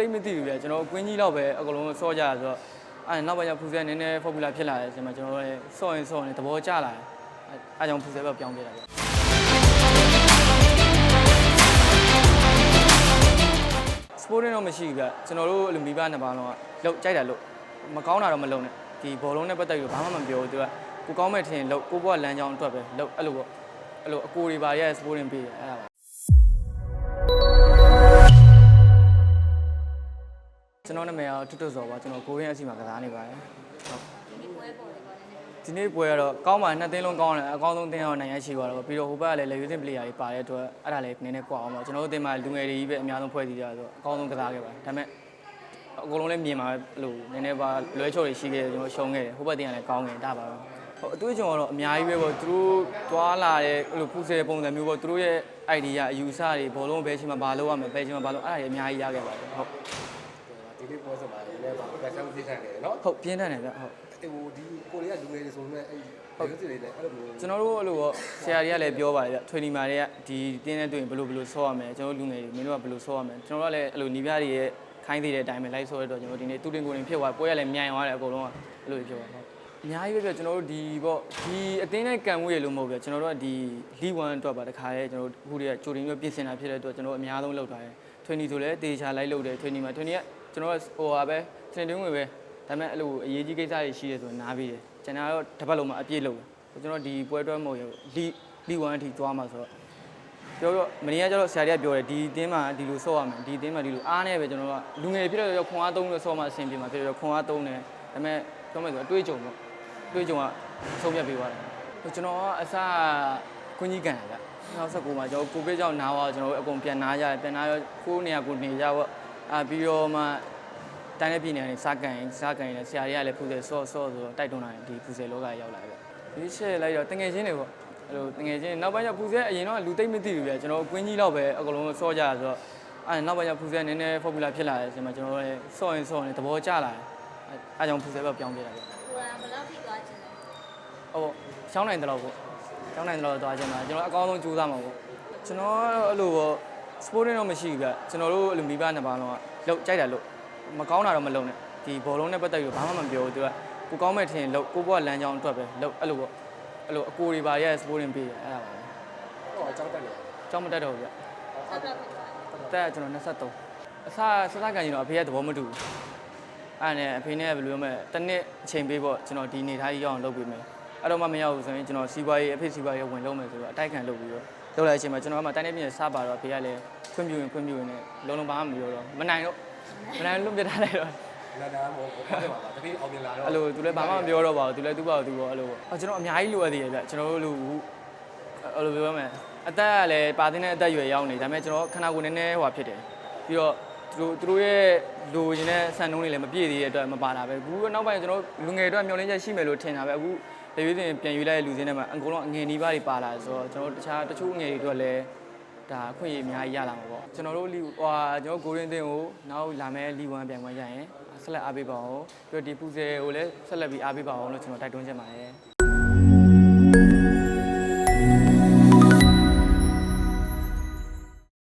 တိတ်မသိဘူးဗျကျွန်တော်ကွင်းကြီးတော့ပဲအကုန်လုံးစောကြရဆိုတော့အဲနောက်ပိုင်းကျဖူးဆဲနည်းနည်း popular ဖြစ်လာတဲ့အချိန်မှာကျွန်တော်လည်းစောရင်စောရင်သဘောကျလာတယ်အဲအဲကြောင့်ဖူးဆဲပဲပြောင်းပြတာဗျ sporting တော့မရှိဘူးဗျကျွန်တော်တို့အဲ့လိုမိဘနှစ်ပါးလုံးကလောက်ကြိုက်တာလို့မကောင်းတာတော့မလုံးနဲ့ဒီဘောလုံးနဲ့ပတ်သက်ပြီးဘာမှမပြောဘူးသူကကိုကောင်းမဲ့ထင်လို့ကိုဘွားလမ်းကြောင်းအတွက်ပဲလို့အဲ့လိုပေါ့အဲ့လိုအကိုတွေပါရဲ့ sporting ပေးတယ်အဲ့ဒါပါ ကျွန်တော်နာမည်ကတော့တွတ်တွတ်စောပါကျွန်တော်ကိုရင်းအစီမှာကစားနေပါတယ်ဟုတ်ဒီနေ့ပွဲကတော့ကောင်းပါနှစ်သင်းလုံးကောင်းတယ်အကောင်းဆုံးသင်းအောင်နိုင်ရရှိသွားတော့ပြီးတော့ဟိုဘက်ကလည်းလေယူတင်ပလေယာတွေပါတဲ့အတွက်အဲ့ဒါလည်းနည်းနည်းကွာအောင်ပါကျွန်တော်တို့အသင်းမှာလူငယ်တွေကြီးပဲအများဆုံးဖွဲ့စည်းကြဆိုတော့အကောင်းဆုံးကစားခဲ့ပါတယ်ဒါပေမဲ့အကုန်လုံးလည်းမြင်ပါပဲအဲ့လိုနည်းနည်းပါလွဲချော်တွေရှိခဲ့တယ်ကျွန်တော်ရှုံးခဲ့တယ်ဟိုဘက်တင်းကလည်းကောင်းခဲ့ဒါပါပဲဟိုအတွေ့အကြုံကတော့အများကြီးပဲပေါ့သူတို့တွာလာတဲ့အဲ့လိုပူဆယ်ပုံစံမျိုးပေါ့သူတို့ရဲ့ idea အယူအဆတွေဘောလုံးဘယ်ချိန်မှာဘာလုပ်ရမလဲဘယ်ချိန်မှာဘာလုပ်အဲ့ဒါတွေအများကြီးရခဲ့ပါတယ်ဟုတ် ဒီလေးပွဲဆိုမှာလည်းလည်းပါပတ်စံပြစ်ထားတယ်နော်ဟုတ်ပြင်းထန်တယ်ဗျဟုတ်ဟိုဒီကိုရီးယားလူငယ်တွေဆိုပေမဲ့အဲ့ဟုတ်စစ်တွေလည်းအဲ့လိုမျိုးကျွန်တော်တို့အဲ့လိုပေါ့ဆရာတွေကလည်းပြောပါတယ်ဗျထွေနီမာတွေကဒီတင်းနဲ့တွေ့ရင်ဘယ်လိုဘယ်လိုဆော့ရမလဲကျွန်တော်တို့လူငယ်တွေမင်းတို့ကဘယ်လိုဆော့ရမလဲကျွန်တော်တို့ကလည်းအဲ့လိုနီးပြတွေရဲ့ခိုင်းသေးတဲ့အတိုင်းပဲလိုက်ဆော့ရတော့ကျွန်တော်ဒီနေ့တူတင်ကိုတင်ဖြစ်သွားပွဲရလည်းမြိုင်သွားတယ်အကုန်လုံးကအဲ့လိုပြောပါဟုတ်အများကြီးပဲပြကျွန်တော်တို့ဒီပေါ့ဒီအတင်းနဲ့ကန်ဝေးရလို့မဟုတ်ပြကျွန်တော်တို့ကဒီလီ1အတွက်ပါတခါရဲကျွန်တော်တို့အခုတည်းကကြိုတင်ပြီးပြင်ဆင်တာဖြစ်တဲ့အတွက်ကျွန်တော်တို့အများဆုံးလုပ်ထားတယ်ထွေနီဆိုလည်းတေချာလိုက်လုပ်တယ်ထွေနီမှာထွေနီက ကျွန်တော်ကဟိုဟာပဲစင်တွင်းဝင်ပဲဒါပေမဲ့အဲ့လိုအရေးကြီးကိစ္စတွေရှိတယ်ဆိုရင်နားပြီးတယ်ကျွန်တော်ကတော့တစ်ပတ်လုံးမှာအပြည့်လုပ်တယ်ကျွန်တော်ဒီပွဲအတွက်မဟုတ်ရလီလီ1အထိသွားမှာဆိုတော့ပြောတော့မနေ့ကကျတော့ဆရာကြီးကပြောတယ်ဒီအတင်းမှာဒီလိုဆော့ရမယ်ဒီအတင်းမှာဒီလိုအားနေပဲကျွန်တော်တို့ကလူငယ်ဖြစ်တော့ခွန်အားသုံးလို့ဆော့မှအဆင်ပြေမှာဖြစ်တော့ခွန်အားသုံးတယ်ဒါပေမဲ့ပြောမယ်ဆိုအတွေးကြုံပေါ့အတွေးကြုံကဆုံးဖြတ်ပေးသွားတယ်ဟိုကျွန်တော်ကအစခွင့်ကြီးကန်တယ်ဗျ2019မှာကျွန်တော်ကိုဗစ်ကြောင့်နားသွားကျွန်တော်တို့အကုန်ပြန်နားကြတယ်ပြန်နားရောကိုယ်နေရာကိုနေကြပေါ့ အာပြီးတော့မှတိုင်းတဲ့ပြည်နယ်ကနေစားကန်ရင်စားကန်ရင်ဆရာကြီးကလည်းဖူးတယ်ဆော့ဆော့ဆိုတော့တိုက်တွန်းလာတယ်ဒီဖူးဆယ်လောကရောက်လာတယ်ဗျဒီချက်လိုက်တော့တငယ်ချင်းတွေပေါ့အဲ့လိုတငယ်ချင်းနောက်ပိုင်းကျဖူးဆဲအရင်တော့လူသိမ့်မသိဘူးဗျကျွန်တော်ကွင်းကြီးတော့ပဲအကုန်လုံးစောကြရဆိုတော့အဲနောက်ပိုင်းကျဖူးဆဲနည်းနည်း popular ဖြစ်လာတဲ့အချိန်မှာကျွန်တော်လည်းစောရင်စောရင်သဘောကျလာတယ်အဲအဲကြောင့်ဖူးဆဲပဲပြောင်းပြတာဗျကိုယ်ကဘယ်လောက်ထိသွားချင်လဲဟုတ်ရှောင်းနိုင်တယ်လို့ပေါ့ရှောင်းနိုင်တယ်လို့သွားချင်တာကျွန်တော်အကောင်းဆုံးကြိုးစားမှာပေါ့ကျွန်တော်အဲ့လိုပေါ့ sporting တော့မရှိဘူးဗျကျွန်တော်တို့အဲ့လိုမိဘနှစ်ပါးလုံးကလောက်ကြိုက်တာလို့မကောင်းတာတော့မလုံးနဲ့ဒီဘောလုံးနဲ့ပတ်သက်ပြီးဘာမှမပြောဘူးသူကကိုကောင်းမဲ့ထင်လို့ကိုဘွားလမ်းကြောင်းအတွက်ပဲလို့အဲ့လိုပေါ့အဲ့လိုအကိုတွေပါရဲ့ sporting ပေးတယ်အဲ့ဒါပါပဲဟောအကြောင်းတက်တယ်ကြောင်းမတက်တော့ဘူးဗျဆက်တော့ဖြစ်သွားတယ်တက်ကျွန်တော်23အစားစစကန်ကြီးတော့အဖေကသဘောမတူဘူးအဲ့ဒါနဲ့အဖေနဲ့ဘယ်လိုပြောမလဲတစ်နှစ်အချိန်ပေးပေါ့ကျွန်တော်ဒီနေသားကြီးရောက်အောင်လုပ်ပေးမယ် အဲ့တော့မှမရောက်ဘူးဆိုရင်ကျွန်တော်စီးပွားရေးအဖေစီးပွားရေးဝင်လုပ်မယ်ဆိုတော့အတိုက်ခံလုပ်ပြီးတော့လုပ်လိုက်အချိန်မှာကျွန်တော်ကမှတိုင်းနေပြည်နယ်စားပါတော့အဖေကလည်းခွင့်ပြုရင်ခွင့်ပြုရင်လည်းလုံးလုံးဘာမှမပြောတော့မနိုင်တော့မနိုင်လွတ်ပြထားလိုက်တော့လာတာမဟုတ်ဘူးဟုတ်ပါလားတတိအောင်မြင်လာတော့အဲ့လိုသူလည်းဘာမှမပြောတော့ပါဘူးသူလည်းသူ့ဘာသူပေါ့အဲ့လိုပေါ့အော်ကျွန်တော်အများကြီးလိုအပ်သေးတယ်ဗျကျွန်တော်တို့လူအဲ့လိုပြောမယ်အသက်ကလည်းပါတင်တဲ့အသက်အရွယ်ရောက်နေဒါပေမဲ့ကျွန်တော်ခန္ဓာကိုယ်နည်းနည်းဟွာဖြစ်တယ်ပြီးတော့သူတို့သူတို့ရဲ့လိုချင်တဲ့ဆန်နှုန်းတွေလည်းမပြည့်သေးတဲ့အတွက်မပါတာပဲအခုနောက်ပိုင်းကျွန်တော်လူငယ်အတွက်မျှော်လင့်ချက်ရှိမယ်လို့ထင်တာပဲအခု လေရွေးတင်ပြန်ယူလိုက်တဲ့လူစင်းတွေမှာအကုန်လုံးအငယ်နီးပါးတွေပါလာဆိုတော့ကျွန်တော်တို့တခြားတချို့ငယ်တွေအတွက်လည်းဒါအခွင့်အရေးအများကြီးရလာမှာပေါ့ကျွန်တော်တို့လီဟွာကျွန်တော်ကိုရင်းတင်ကိုနောက်လာမယ့်လီ1ပြန်ဝင်ကြရင်ဆက်လက်အားပေးပါအောင်ပြီးတော့ဒီပူဇယ်ကိုလည်းဆက်လက်ပြီးအားပေးပါအောင်လို့ကျွန်တော်တိုက်တွန်းချင်ပါတယ်